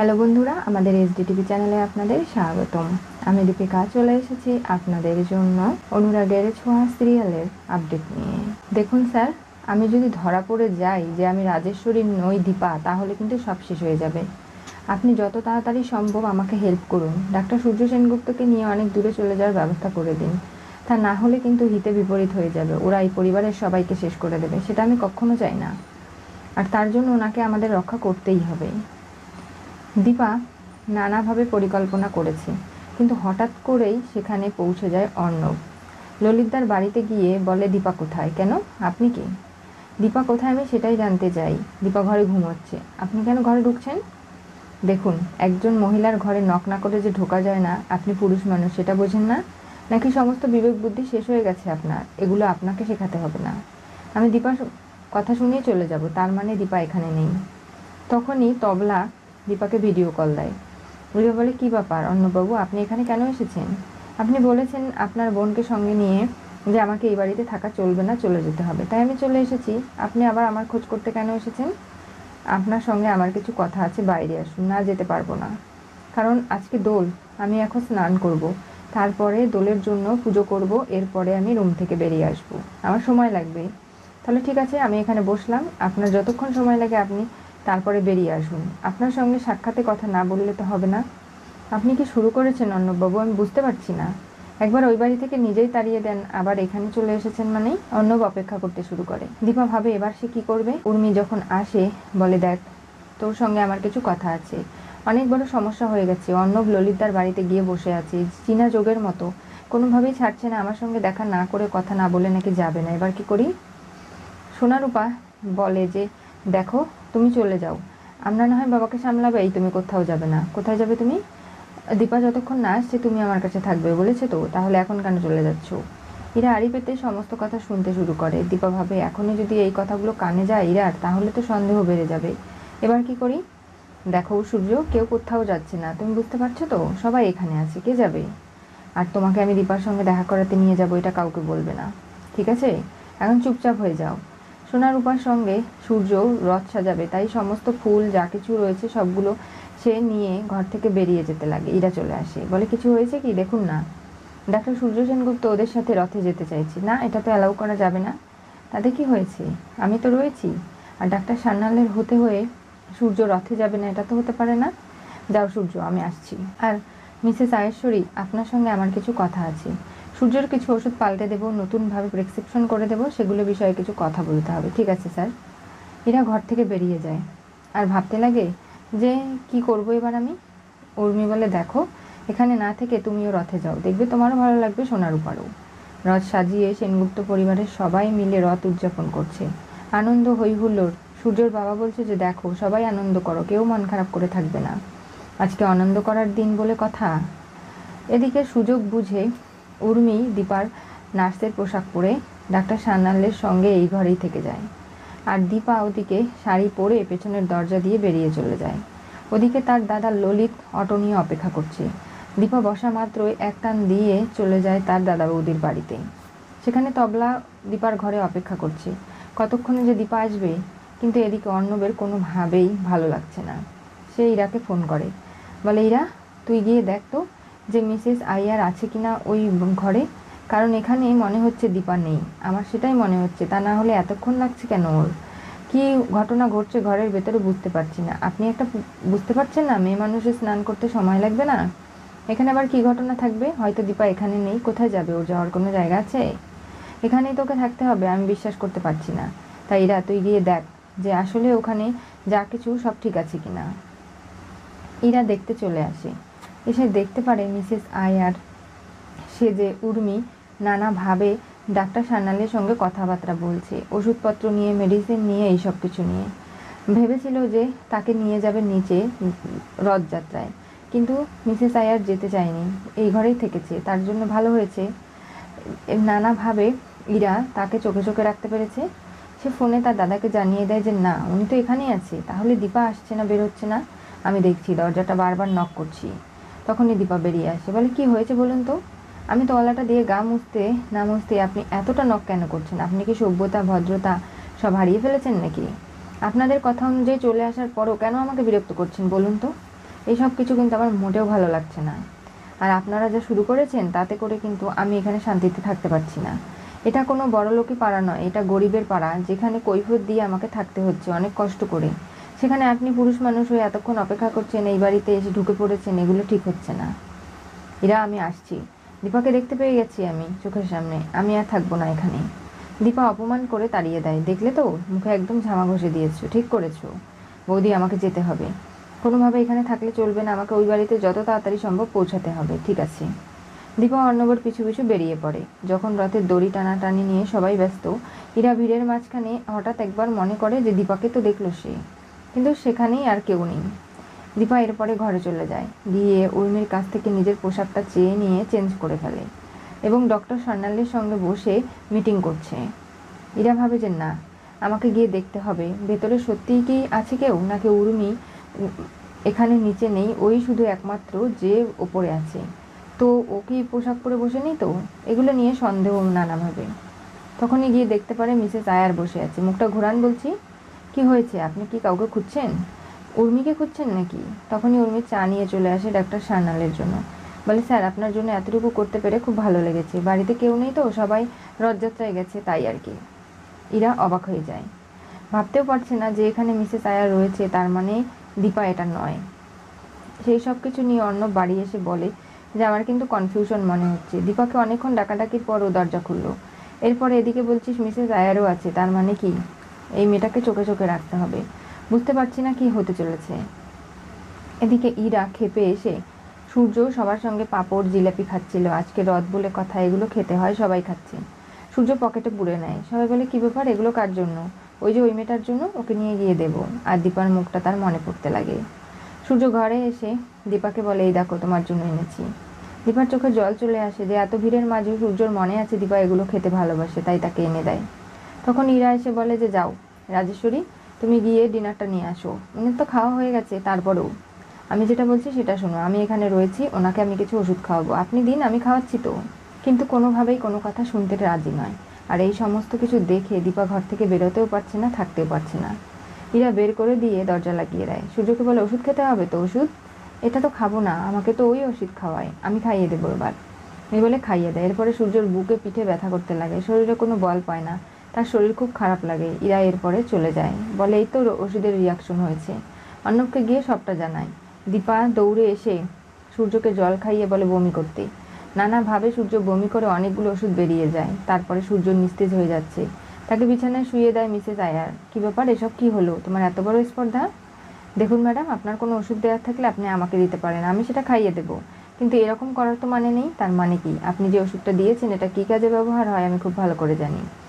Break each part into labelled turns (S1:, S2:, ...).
S1: Hello বন্ধুরা, আমাদের SDTV চ্যানেলে আপনাদের স্বাগতম। আমি দীপিকা, চলে এসেছি আপনাদের জন্য অনুরাগের ছোঁয়া সিরিয়ালের আপডেট নিয়ে। দেখুন স্যার, আমি যদি ধরা পড়ে যাই যে আমি রাজেশ্বরীর নই দীপা, তাহলে কিন্তু সব শেষ হয়ে যাবে। আপনি যত তাড়াতাড়ি সম্ভব আমাকে হেল্প করুন। ডাক্তার সূর্য সেনগুপ্তকে নিয়ে অনেক দূরে চলে যাওয়ার ব্যবস্থা করে দিন। তা না হলে কিন্তু হিতে বিপরীত হয়ে যাবে। ওরা এই পরিবারের সবাইকে শেষ করে দেবে, সেটা আমি কখনো চাই না। আর তার জন্য ওনাকে আমাদের রক্ষা করতেই হবে। দীপা নানাভাবে পরিকল্পনা করেছে, কিন্তু হঠাৎ করেই সেখানে পৌঁছে যায় অর্ণব। ললিতদার বাড়িতে গিয়ে বলে, দীপা কোথায়? কেন? আপনি কি? দীপা কোথায় আমি সেটাই জানতে চাই। দীপা ঘরে ঘুমোচ্ছে। আপনি কেন ঘরে ঢুকছেন? দেখুন, একজন মহিলার ঘরে নক না করে যে ঢোকা যায় না, আপনি পুরুষ মানুষ, সেটা বোঝেন না? নাকি সমস্ত বিবেক বুদ্ধি শেষ হয়ে গেছে আপনার? এগুলো আপনাকে শেখাতে হবে না। আমি দীপার কথা শুনিয়ে চলে যাব, তার মানে দীপা এখানে নেই। তখনই তবলা দীপাকে ভিডিও কল দেয়। দীপা বলে, কী ব্যাপার অন্নবাবু, আপনি এখানে কেন এসেছেন? আপনি বলেছেন আপনার বোনকে সঙ্গে নিয়ে যে আমাকে এই বাড়িতে থাকা চলবে না, চলে যেতে হবে। তাই আমি চলে এসেছি। আপনি আবার আমার খোঁজ করতে কেন এসেছেন? আপনার সঙ্গে আমার কিছু কথা আছে, বাইরে আসুন, না যেতে পারব না। কারণ আজকে দোল, আমি এখন স্নান করব। তারপরে দোলের জন্য পুজো করব, এরপরে আমি রুম থেকে বেরিয়ে আসব। আমার সময় লাগবে। তাহলে ঠিক আছে, আমি এখানে বসলাম। আপনার যতক্ষণ সময় লাগে আপনি তারপরে বেরিয়ে আসুন। আপনার সঙ্গে সাক্ষাতে কথা না বললে তো হবে না। আপনি কি শুরু করেছেন অর্ণববাবু আমি বুঝতে পারছি না। একবার ওই বাড়ি থেকে নিজেই তাড়িয়ে দেন, আবার এখানে চলে এসেছেন মানেই অর্ণব অপেক্ষা করতে শুরু করে। দীপা ভাবে, এবার সে কি করবে? উর্মি যখন আসে, বলে, দেখ, তোর সঙ্গে আমার কিছু কথা আছে। অনেক বড় সমস্যা হয়ে গেছে। অর্ণব ললিতদার বাড়িতে গিয়ে বসে আছে। চীনা যোগের মতো। কোনোভাবেই ছাড়ছে না আমার সঙ্গে দেখা না করে কথা না বলে নাকি যাবে না। এবার কি করি? সোনারূপা বলে যে, দেখো তুমি চলে যাও। আমরা না হয় বাবাকে সামলাবে এই তুমি কোথাও যাবে না। কোথায় যাবে তুমি? দীপা যতক্ষণ না আসছে, তুমি আমার কাছে থাকবে বলেছে তো, তাহলে এখন কেন চলে যাচ্ছ? ইরা আড়ি পেতে সমস্ত কথা শুনতে শুরু করে। দীপা ভাবে, এখনই যদি এই কথাগুলো কানে যায় ইরার, তাহলে তো সন্দেহ বেড়ে যাবে। এবার কি করি? দেখো সূর্য, কেউ কোথাও যাচ্ছে না। তুমি বুঝতে পারছ তো? সবাই এখানে আছে, কে যাবে? আর তোমাকে আমি দীপার সঙ্গে দেখা করাতে নিয়ে যাব, এটা কাউকে বলবে না। ঠিক আছে? এখন চুপচাপ হয়ে যাও। সোনার রূপার সঙ্গে সূর্য রথ সাজাবে, তাই সমস্ত ফুল, যা কিছু রয়েছে সবগুলো সে নিয়ে ঘর থেকে বেরিয়ে যেতে লাগে। ইরা চলে আসে। বলে, কিছু হয়েছে কি? দেখুন না। ডাক্তার সূর্য সেনগুপ্ত ওদের সাথে রথে যেতে চাইছে। না, এটা তো অ্যালাউ করা যাবে না। তাতে কি হয়েছে? আমি তো রয়েছি। আর ডাক্তার সান্নালের হতে হয়ে সূর্য রথে যাবে না, এটা তো হতে পারে না। যাও সূর্য, আমি আসছি। আর মিসেস আয়েশ্বরী, আপনার সঙ্গে আমার কিছু কথা আছে। সূর্যের কিছু ওষুধ পাল্টে দেবো, নতুনভাবে প্রেসক্রিপশন করে দেবো, সেগুলো বিষয়ে কিছু কথা বলতে হবে। ঠিক আছে, স্যার? এরা ঘর থেকে বেরিয়ে যায়। আর ভাবতে লাগে যে কি করব এবার আমি? উর্মি বলে, দেখো, এখানে না থেকে তুমিও রথে যাও। দেখবে তোমারও ভালো লাগবে সোনার উপারও। রথ সাজিয়ে সেনগুপ্ত পরিবারের সবাই মিলে রথ উদযাপন করছে। আনন্দ হই হুল্লোড় সূর্যর বাবা বলছে যে, দেখো, সবাই আনন্দ করো, কেউ মন খারাপ করে থাকবে না। আজকে আনন্দ করার দিন বলে কথা? এদিকে সুযোগ বুঝে উর্মি দীপার নার্সের পোশাক পরে ডাক্তার সান্যালের সঙ্গে এই ঘরেই থেকে যায়। আর দীপা ওদিকে শাড়ি পরে পেছনের দরজা দিয়ে বেরিয়ে চলে যায়। ওদিকে তার দাদা ললিত অটো নিয়ে অপেক্ষা করছে। দীপা বসা মাত্রই এক টান দিয়ে চলে যায় তার দাদা বৌদির বাড়িতে। সেখানে তবলা দীপার ঘরে অপেক্ষা করছে। কতক্ষণে যে দীপা আসবে, কিন্তু এদিকে অর্ণবের কোনোভাবেই ভালো লাগছে না। সে ইরাকে ফোন করে। বলে, ইরা, তুই গিয়ে দেখ তো। যে মিসেস আইয়ার আছে কিনা ওই ঘরে, কারণ এখানে মনে হচ্ছে দীপা নেই। আমার সেটাই মনে হচ্ছে, তা না হলে এতক্ষণ লাগছে কেন ওর? কি ঘটনা ঘটছে ঘরের ভেতরে বুঝতে পারছি না। আপনি একটা বুঝতে পারছেন না, মেয়ে মানুষের স্নান করতে সময় লাগবে না? এখানে আবার কি ঘটনা থাকবে? হয়তো দীপা এখানে নেই, কোথায় যাবে? ওর যাওয়ার কোনো জায়গা আছে? এখানেই তোকে থাকতে হবে, আমি বিশ্বাস করতে পারছি না। তাই এরা, তুই গিয়ে দেখ যে আসলে ওখানে যা কিছু সব ঠিক আছে কিনা। ইরা দেখতে চলে আসে। এসে দেখতে পারে মিসেস আয়ার। সে যে উর্মি নানাভাবে ডাক্তার সান্যালের সঙ্গে কথাবার্তা বলছে, ওষুধপত্র নিয়ে মেডিসিন নিয়ে এই সব কিছু নিয়ে। ভেবেছিল যে তাকে নিয়ে যাবে নিচে রথযাত্রায়। কিন্তু মিসেস আয়ার যেতে চায়নি, এই ঘরেই থেকেছে, তার জন্য ভালো হয়েছে। নানাভাবে ইরা তাকে চোখে চোখে রাখতে পেরেছে। সে ফোনে তার দাদাকে জানিয়ে দেয় যে, না, উনি তো এখানেই আছে, তাহলে দীপা আসছে না, বেরোচ্ছে না। আমি দেখছি, দরজাটা বারবার নক করছি। তখনই দীপা বেরিয়ে আসে। বলে, কি হয়েছে বলুন তো? আমি তলাটা দিয়ে গা মুছতে, না মুছতে আপনি এতটা নখ কেন করছেন? আপনি কি সভ্যতা, ভদ্রতা সব হারিয়ে ফেলেছেন নাকি? আপনাদের কথা অনুযায়ী চলে আসার পরও কেন আমাকে বিরক্ত করছেন বলুন তো? এইসব কিছু কিন্তু আমার মোটেও ভালো লাগছে না। আর আপনারা যা শুরু করেছেন, তাতে করে কিন্তু আমি এখানে শান্তিতে থাকতে পারছি না। এটা কোনো বড়লোকি পাড়া নয়, এটা গরিবের পাড়া, যেখানে কৈফত দিয়ে আমাকে থাকতে হচ্ছে অনেক কষ্ট করে। সেখানে আপনি পুরুষ মানুষ হয়ে এতক্ষণ অপেক্ষা করছেন, এই বাড়িতে এসে ঢুকে পড়েছেন, এগুলো ঠিক হচ্ছে না। এরা, আমি আসছি। দীপাকে দেখতে পেয়ে গেছি আমি চোখের সামনে। আমি আর থাকব না এখানে। দীপা অপমান করে তাড়িয়ে দেয়। দেখলে তো? মুখে একদম ঝামা ঘষে দিয়েছ। ঠিক করেছ। বৌদি, আমাকে যেতে হবে। কোনোভাবে এখানে থাকলে চলবে না। আমাকে ওই বাড়িতে যত তাড়াতাড়ি সম্ভব পৌঁছাতে হবে। ঠিক আছে। দীপা অর্ণবর পিছু পিছু বেরিয়ে পড়ে। যখন রথের দড়ি টানাটানি নিয়ে সবাই ব্যস্ত, ইরা ভিড়ের মাঝখানে হঠাৎ একবার মনে করে যে দীপাকে তো দেখল সে। কিন্তু সেখানেই আর কেউ নেই। দীপা এরপরে ঘরে চলে যায়। গিয়ে উর্মির কাছ থেকে নিজের পোশাকটা চেয়ে নিয়ে চেঞ্জ করে ফেলে এবং ডক্টর স্বর্ণালীর সঙ্গে বসে মিটিং করছে। ইরা ভাবে যে না, আমাকে গিয়ে দেখতে হবে। ভেতরে সত্যিই কি আছে কেউ? নাকি উর্মি এখানে নিচে নেই? ওই শুধু একমাত্র যে ওপরে আছে। তো ও কি পোশাক পরে বসে নেই তো? এগুলো নিয়ে সন্দেহ নানাভাবে। তখনই গিয়ে দেখতে পারে মিসেস আয়ার বসে আছে। মুখটা ঘোরান বলছি। কি হয়েছে? আপনি কি কাউকে খুঁজছেন? উর্মিকে খুঁজছেন নাকি? তখনই উর্মি চা নিয়ে চলে আসে ডাক্তার সান্যালের জন্য। বলে, স্যার, আপনার জন্য এতটুকু করতে পেরে খুব ভালো লেগেছে। বাড়িতে কেউ নেই তো, সবাই রথযাত্রায় গেছে তাই আর কি। ইরা অবাক হয়ে যায়। ভাবতেও পারছে না যে এখানে মিসেস আয়ার রয়েছে, তার মানে দীপা এটা নয়। সেই সব কিছু নিয়ে অন্য বাড়ি এসে বলে যে, আমার কিন্তু কনফিউশন মনে হচ্ছে। দীপাকে অনেকক্ষণ ডাকাডাকির পর ও দরজা খুললো। এরপরে এদিকে বলছিস মিসেস আয়ারও আছে, তার মানে কি? এই মেয়েটাকে চোখে চোখে রাখতে হবে। বুঝতে পারছি না কি হতে চলেছে। এদিকে ইরা খেপে এসে সূর্য সবার সঙ্গে পাঁপড়, জিলাপি খাচ্ছিল। আজকে রথ বলে কথা, এগুলো খেতে হয়, সবাই খাচ্ছে। সূর্য পকেটে পুড়ে নেয়। সবাই বলে, কি ব্যাপার? এগুলো কার জন্য? ওই যে ওই মেয়েটার জন্য, ওকে নিয়ে গিয়ে দেবো। আর দীপার মুখটা তার মনে পড়তে লাগে। সূর্য ঘরে এসে দীপাকে বলে, এই দেখো, তোমার জন্য এনেছি। দীপার চোখে জল চলে আসে যে, এত ভিড়ের মাঝে সূর্যর মনে আছে, দীপা এগুলো খেতে ভালোবাসে, তাই তাকে এনে দেয়। তখন ইরা এসে বলে যে, যাও, রাজেশ্বরী, তুমি গিয়ে ডিনারটা নিয়ে আসো। উনি তো খাওয়া হয়ে গেছে, তারপরেও। আমি যেটা বলছি সেটা শোনো, আমি এখানে রয়েছি, ওনাকে আমি কিছু ওষুধ খাওয়াবো। আপনি দিন, আমি খাওয়াচ্ছি তো। কিন্তু কোনোভাবেই কোনো কথা শুনতে রাজি নয়। আর এই সমস্ত কিছু দেখে দীপা ঘর থেকে বেরোতেও পারছে না, থাকতেও পারছে না। ইরা বের করে দিয়ে দরজা লাগিয়ে দেয়। সূর্যকে বলে, ওষুধ খেতে হবে তো, ওষুধ? এটা তো খাব না, আমাকে তো ওই ওষুধ খাওয়ায়, আমি খাইয়ে দেবো এবার। এই বলে, খাইয়ে দেয় এরপরে সূর্যর বুকে পিঠে ব্যথা করতে লাগে, শরীরে কোনো বল পায় না। তার শরীর খুব খারাপ লাগে। ইরা এরপরে চলে যায়। বলে, এই তো ওষুধের রিয়াকশন হয়েছে। অর্ণবকে গিয়ে সবটা জানায়। দীপা দৌড়ে এসে সূর্যকে জল খাইয়ে বলে, বমি করতে। নানাভাবে সূর্য বমি করে অনেকগুলো ওষুধ বেরিয়ে যায়। তারপরে সূর্য নিস্তেজ হয়ে যাচ্ছে। তাকে বিছানায় শুয়ে দেয় মিসেস আয়ার। কি ব্যাপার? এসব কি হলো? তোমার এত বড় স্পর্ধা? দেখুন ম্যাডাম, আপনার কোনো ওষুধ দেওয়ার থাকলে আপনি আমাকে দিতে পারেন। আমি সেটা খাইয়ে দেবো। কিন্তু এরকম করার তো মানে নেই। তার মানে কি? আপনি যে ওষুধটা দিয়েছেন, এটা কী কাজে ব্যবহার হয়? আমি খুব ভালো করে জানি।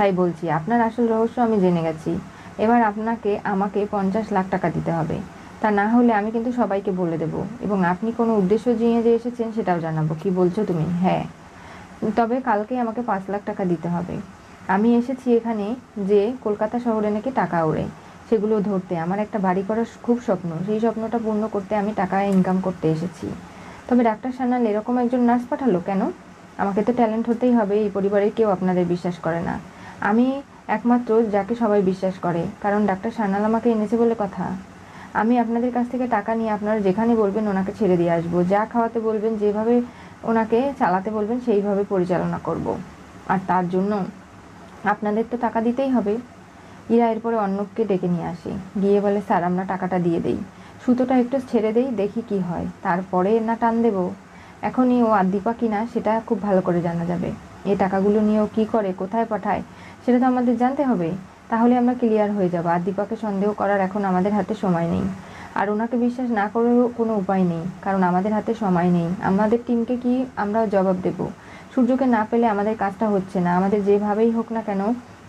S1: তাই বলছি, আপনার আসল রহস্য আমি জেনে গেছি। এবার আপনাকে, আমাকে পঞ্চাশ লাখ টাকা দিতে হবে। তা না হলে আমি কিন্তু সবাইকে বলে দেব এবং আপনি কোনো উদ্দেশ্য জিয়ে যে এসেছেন সেটাও জানাব। কি বলছো তুমি? হ্যাঁ। তবে কালকে আমাকে পাঁচ লাখ টাকা দিতে হবে। আমি এসেছি এখানে যে কলকাতা শহরে নাকি টাকা ওড়ে। সেগুলো ধরতে। আমার একটা বাড়ি করার খুব স্বপ্ন। সেই স্বপ্নটা পূর্ণ করতে আমি টাকা ইনকাম করতে এসেছি। তবে ডাক্তার সান্যাল এরকম একজন নার্স পাঠালো কেন? আমাকে তো ট্যালেন্ট হতেই হবে। এই পরিবারের কেউ আপনাদের বিশ্বাস করে না। আমি একমাত্র যাকে সবাই বিশ্বাস করে, কারণ ডাক্তার সান্যাল আমাকে এনেছে বলে কথা। আমি আপনাদের কাছ থেকে টাকা নিয়ে আপনারা যেখানে বলবেন ওনাকে ছেড়ে দিয়ে আসব। যা খাওয়াতে বলবেন, যেভাবে ওনাকে চালাতে বলবেন, সেইভাবে পরিচালনা করব। আর তার জন্য আপনাদের তো টাকা দিতেই হবে। ইরা এরপরে অন্নকে ডেকে নিয়ে আসি। গিয়ে বলে, স্যার, আমরা টাকাটা দিয়ে দেই। সুতোটা একটু ছেড়ে দেই, দেখি কি হয়। তারপরে না টান দেব। এখনই ও আদিপা কিনা, সেটা খুব ভালো করে জানা যাবে। এ টাকাগুলো নিয়ে ও কী করে, কোথায় পাঠায় সেটা তো আমাদের জানতে হবে। তাহলে আমরা ক্লিয়ার হয়ে যাব। আর দীপাকে সন্দেহ করার এখন আমাদের হাতে সময় নেই। আর ওনাকে বিশ্বাস না করেও কোনো উপায় নেই, কারণ আমাদের হাতে সময় নেই। আমাদের টিমকে কি আমরা জবাব দেব? সূর্যকে না পেলে আমাদের কাজটা হচ্ছে না। আমাদের যেভাবেই হোক না কেন,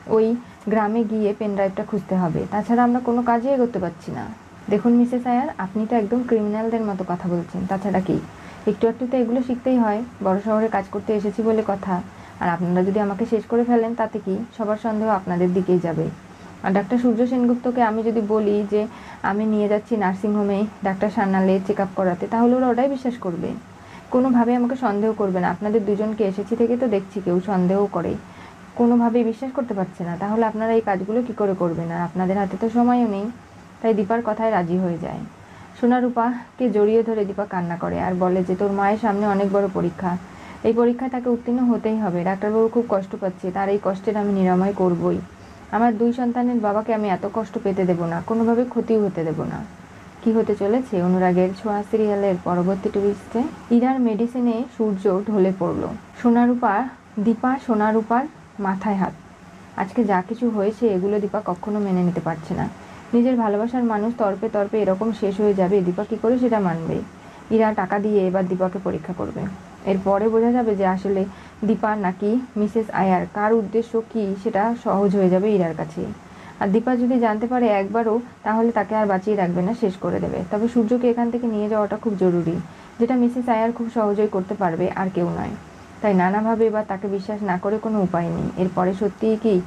S1: ওই গ্রামে গিয়ে পেন ড্রাইভটা খুঁজতে হবে। তাছাড়া আমরা কোনো কাজে এগোতে পারছি না। দেখুন, মিসেস আয়ার, আপনি তো একদম ক্রিমিনালদের মতো কথা বলছেন। তাছাড়া কি? একটু একটু তো এগুলো শিখতেই হয়। বড় শহরে কাজ করতে এসেছি বলে কথা। আর আপনারা যদি আমাকে শেষ করে ফেলেন, তাতে কি? সবার সন্দেহ আপনাদের দিকেই যাবে। আর ডাক্তার সূর্য সেনগুপ্তকে আমি যদি বলি যে, আমি নিয়ে যাচ্ছি নার্সিংহোমে ডাক্তার সান্নালে চেক আপ করাতে, তাহলে ওরা ওটাই বিশ্বাস করবে। কোনোভাবে আমাকে সন্দেহ করবে না। আপনাদের দুজনকে এসেছি থেকে তো দেখছি, কেউ সন্দেহ করে। কোনোভাবেই বিশ্বাস করতে পারছে না। তাহলে আপনারা এই কাজগুলো কি করে করবেন? আর আপনাদের হাতে তো সময়ও নেই, তাই দীপার কথায় রাজি হয়ে যায়। সোনারূপাকে জড়িয়ে ধরে দীপা কান্না করে আর বলে যে, তোর মায়ের সামনে অনেক বড় পরীক্ষা। এই পরীক্ষায় তাকে উত্তীর্ণ হতেই হবে। ডাক্তারবাবু খুব কষ্ট পাচ্ছে, তার এই কষ্টের আমি নিরাময় করবই। আমার দুই সন্তানের বাবাকে আমি এত কষ্ট পেতে দেব না, কোনোভাবে ক্ষতিও হতে দেব না। কি হতে চলেছে? অনুরাগের ছোঁয়া সিরিয়ালের পরবর্তী টুইস্টে ইরার মেডিসিনে সূর্য ঢলে পড়ল। সোনারূপা দীপা সোনারূপার মাথায় হাত। আজকে যা কিছু হয়েছে, এগুলো দীপা কখনো মেনে নিতে পারছে না। নিজের ভালোবাসার মানুষ তর্পে তর্পে এরকম শেষ হয়ে যাবে, দীপা কি করে সেটা মানবে? ইরা টাকা দিয়ে এবার দীপাকে পরীক্ষা করবে। এরপরে বোঝা যাবে যে আসলে দীপা নাকি মিসেস আয়ার। কার উদ্দেশ্য কি? সেটা সহজ হয়ে যাবে ইরার কাছে। আর দীপা যদি জানতে পারে একবারও, তাহলে তাকে আর বাঁচিয়ে রাখবে না, শেষ করে দেবে। তবে সূর্যকে এখান থেকে নিয়ে যাওয়াটা খুব জরুরি, যেটা মিসেস আয়ার খুব সহজেই করতে পারবে, আর কেউ নয়। তাই নানাভাবে এবার তাকে বিশ্বাস না করে কোনো উপায় নেই। এরপরে সত্যিই কি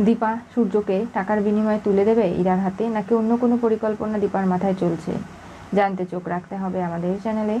S1: দীপা সূর্যকে টাকার বিনিময়ে তুলে দেবে ইরার হাতে, নাকি অন্য কোনো পরিকল্পনা দীপার মাথায় চলছে? জানতে চোখ রাখতে হবে আমাদের চ্যানেলে।